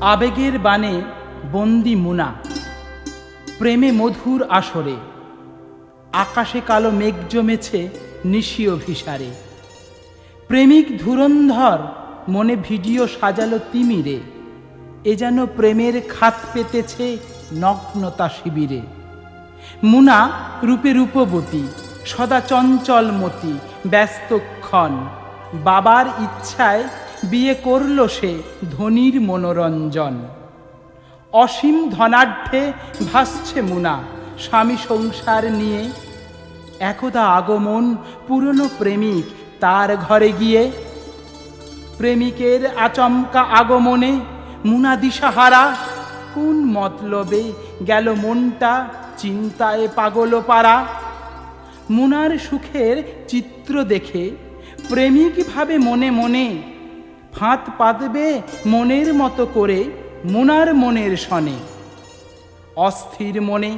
আবেগের বানে বন্দি মুনা, প্রেমে মধুর আসরে, আকাশে কালো মেঘ জমেছে নিশীয় ভিসারে প্রেমিক ধুরন্ধর মনে ভিডিও সাজালো তিমিরে, এ যেন প্রেমের খাত পেতেছে নগ্নতা শিবিরে। মুনা রূপে রূপবতী, সদা চঞ্চলমতি ব্যস্তক্ষণ বাবার ইচ্ছায় বিয়ে করল সে ধনির মনোরঞ্জন। অসীম ধনাঢ্যে ভাসছে মুনা স্বামী সংসার নিয়ে। একদা আগমন পুরনো প্রেমিক তার ঘরে গিয়ে। প্রেমিকের আচমকা আগমনে মুনা দিশাহারা। কোন মতলবে গেল মনটা চিন্তায় পাগল পারা মুনার সুখের চিত্র দেখে প্রেমিক ভাবে মনে মনে ফাঁত পাতবে মনের মতো করে, মুনার মনের শনে অস্থির মনে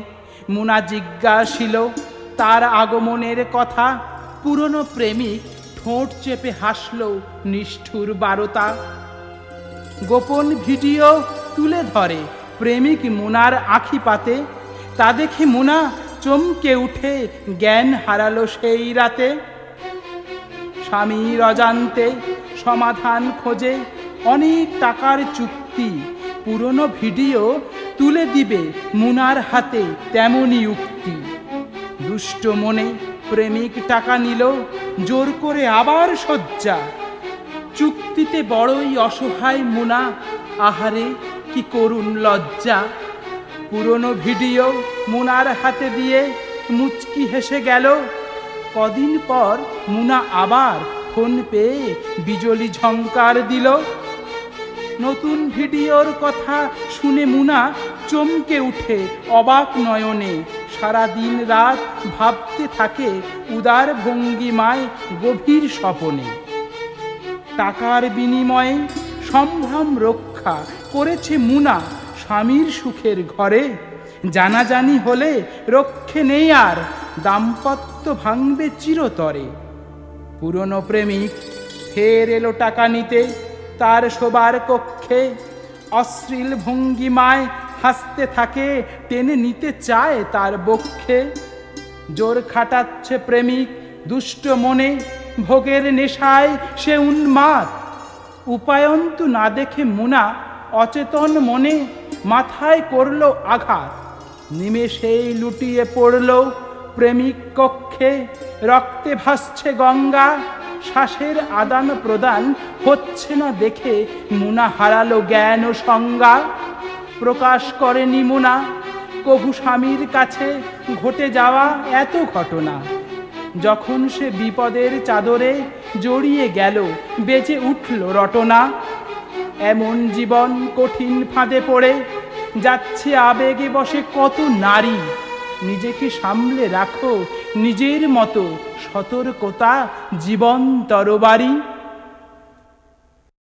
মুনা জিজ্ঞাসিল, তার আগমনের কথা। পুরনো প্রেমিক ঠোঁট চেপে হাসল নিষ্ঠুর বারতা। গোপন ভিডিও তুলে ধরে প্রেমিক মুনার আখি পাতে। তা দেখে মুনা চমকে উঠে জ্ঞান হারালো সেই রাতে। স্বামীর অজান্তে সমাধান খোঁজে। অনেক টাকার চুক্তি, পুরনো ভিডিও তুলে দিবে মুনার হাতে তেমনই উক্তি। দুষ্ট মনে প্রেমিক টাকা নিল, জোর করে আবার শয্যা। চুক্তিতে বড়ই অসহায় মুনা, আহারে কি করুণ লজ্জা। পুরনো ভিডিও মুনার হাতে দিয়ে মুচকি হেসে গেল। কদিন পর মুনা আবার ফোন পেয়ে বিজলি ঝংকার দিল। নতুন ভিডিওর কথা শুনে মুনা চমকে উঠে অবাক নয়নে। সারা দিন রাত ভাবতে থাকে উদার ভঙ্গিমায় গভীর স্বপনে। টাকার বিনিময়ে সম্ভ্রম রক্ষা করেছে মুনা স্বামীর সুখের ঘরে। জানাজানি হলে রক্ষে নেই আর, দাম্পত্য ভাঙবে চিরতরে। পুরনো প্রেমিক ফের এলো টাকা নিতে, তার শোবার কক্ষে অশ্লীল ভঙ্গিমায় হাসতে থাকে, টেনে নিতে চায় তার বক্ষে। জোর খাটাচ্ছে প্রেমিক দুষ্ট মনে, ভোগের নেশায় সে উন্মাদ। উপায়ন্তু না দেখে মুনা, অচেতন মনে মাথায় করল আঘাত। নিমেষেই লুটিয়ে পড়ল প্রেমিক কক্ষে রক্তে ভাসছে গঙ্গা, শ্বাসের আদান প্রদান হচ্ছে না দেখে মুনা হারালো জ্ঞান ও সংজ্ঞা। প্রকাশ করেনি মুনা, কভু স্বামীর কাছে ঘটে যাওয়া এত ঘটনা। যখন সে বিপদের চাদরে জড়িয়ে গেল, বেঁচে উঠল রটনা। এমন জীবন কঠিন ফাঁদে পড়ে, যাচ্ছে আবেগে বসে কত নারী। নিজেকে সামলে রাখো নিজের মতো সতর্কতা জীবন তরবারি।